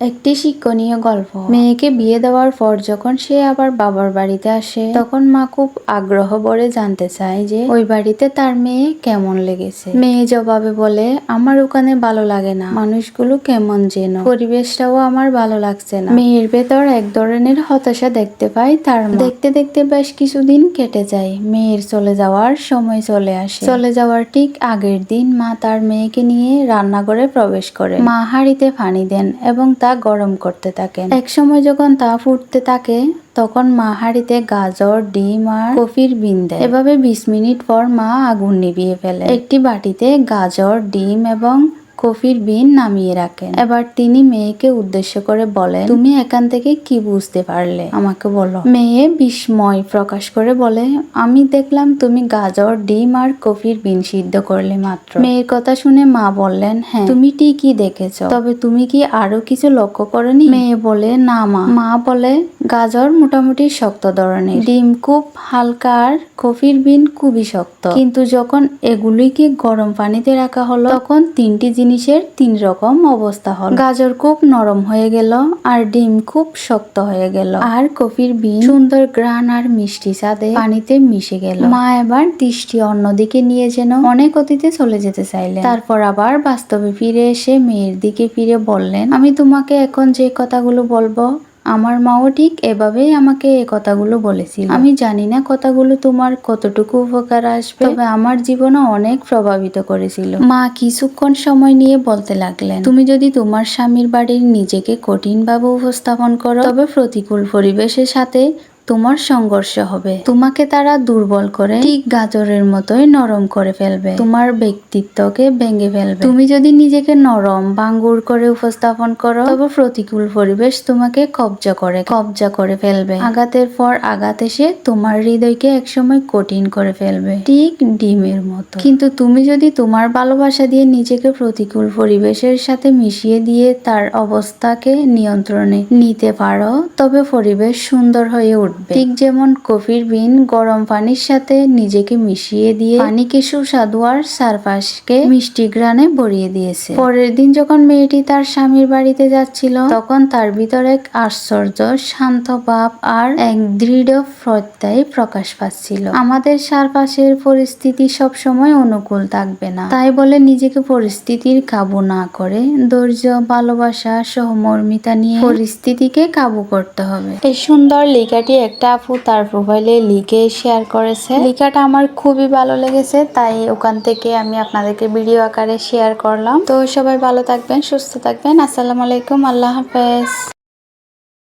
একটি শিক্ষণীয় গল্প। মেয়েকে বিয়ে দেওয়ার পর যখন সে আবার বাবার বাড়িতে আসে, তখন মা খুব আগ্রহ ভরে জানতে চায় যে, ওই বাড়িতে তার মেয়ে কেমন লেগেছে? মেয়ে জবাবে বলে, আমার ওখানে ভালো লাগে না। মানুষগুলো কেমন যেন। পরিবেশটাও আমার ভালো লাগছে না। মেয়ের ভেতর এক ধরনের হতাশা দেখতে পাই তার দেখতে দেখতে বেশ কিছুদিন কেটে যায়। মেয়ের চলে যাওয়ার সময় চলে আসে। চলে যাওয়ার ঠিক আগের দিন মা তার মেয়েকে নিয়ে রান্নাঘরে প্রবেশ করে। মা হাঁড়িতে পানি দেন এবং তা গরম করতে থাকেন। এক সময় যখন তা ফুটতে থাকে, তখন মা হাড়িতে গাজর, ডিম আর কফির বিন দেয়। এভাবে বিশ মিনিট পর মা আগুন নিভিয়ে ফেলে। একটি বাটিতে গাজর, ডিম এবং কফির বিন নামিয়ে রাখেন। এবার তিনি মেয়েকে উদ্দেশ্য করে বলেন, তুমি এখান থেকে কি বুঝতে পারলে? আমাকে বলো। মেয়ে বিস্ময় প্রকাশ করে বলে, আমি দেখলাম তুমি গাজর, ডিম আর কফির বিন সিদ্ধ করলে মাত্র। মেয়ের কথা শুনে মা বললেন হ্যাঁ তুমি ঠিকই দেখেছ। তবে তুমি কি আরও কিছু লক্ষ্য করনি? মেয়ে বলে, না মা। মা বলে, গাজর মোটামুটি শক্ত ধরনের। ডিম খুব হালকা আর কফির বিন খুবই শক্ত। কিন্তু যখন এগুলিকে গরম পানিতে রাখা হলো, তখন তিনটি জিনিসের তিন রকম অবস্থা হল। গাজর খুব নরম হয়ে গেল আর ডিম খুব শক্ত হয়ে গেল। আর কফির বিন সুন্দর গ্রান আর মিষ্টি স্বাদে পানিতে মিশে গেল। মা এবার দৃষ্টি অন্যদিকে নিয়ে যেন অনেক অতীতে চলে যেতে চাইলেন। তারপর আবার বাস্তবে ফিরে এসে মেয়ের দিকে ফিরে বললেন, আমি তোমাকে এখন যে কথাগুলো বলব আমার মাও ঠিক এভাবেই আমাকে এই কথাগুলো বলেছিল। আমি জানি না কথাগুলো তোমার কতটুকু উপকার আসবে, তবে আমার জীবনে অনেক প্রভাবিত করেছিল। মা কিছুক্ষণ সময় নিয়ে বলতে লাগলেন, তুমি যদি তোমার স্বামীর বাড়ির নিজেকে কঠিনভাবে উপস্থাপন করো, তবে প্রতিকূল পরিবেশের সাথে তোমার সংঘর্ষ হবে। তোমাকে তারা দুর্বল করে ঠিক গাজরের মতোই নরম করে ফেলবে। তোমার ব্যক্তিত্বকে ভেঙে ফেলবে। তুমি যদি নিজেকে নরম, বাঙ্গুর করে উপস্থাপন করো, তবে প্রতিকূল পরিবেশ তোমাকে কবজা করে কবজা করে ফেলবে। আঘাতের পর আঘাত এসে তোমার হৃদয়কে একসময় কঠিন করে ফেলবে, ঠিক ডিমের মতো। কিন্তু তুমি যদি তোমার ভালোবাসা দিয়ে নিজেকে প্রতিকূল পরিবেশের সাথে মিশিয়ে দিয়ে তার অবস্থাকে নিয়ন্ত্রণে নিতে পারো, তবে পরিবেশ সুন্দর হয়ে উঠবে। ঠিক যেমন কফির বিন গরম পানির সাথে নিজেকে মিশিয়ে দিয়ে পানিকে সুস্বাদু আর সারপাশকে মিষ্টি গ্রানে ভরিয়ে দিয়েছে। পরের দিন যখন মেয়েটি তার স্বামীর বাড়িতে যাচ্ছিল তখন তার ভিতর এক আশ্চর্য শান্ত ভাব আর এক দৃঢ় প্রত্যয় প্রকাশ পাচ্ছিল। আমাদের চারপাশের পরিস্থিতি সব সময় অনুকূল থাকবে না। তাই বলে নিজেকে পরিস্থিতির কাবু না করে ধৈর্য ভালোবাসা সহমর্মিতা নিয়ে পরিস্থিতিকে কাবু করতে হবে। এই সুন্দর লেখাটি একটা আপু তার প্রোফাইলে লিখে শেয়ার করেছে। লিখাটা আমার খুবই ভালো লেগেছে, তাই ওখান থেকে আমি আপনাদেরকে ভিডিও আকারে শেয়ার করলাম। তো সবাই ভালো থাকবেন, সুস্থ থাকবেন। আসসালামু আলাইকুম, আল্লাহ হাফেজ।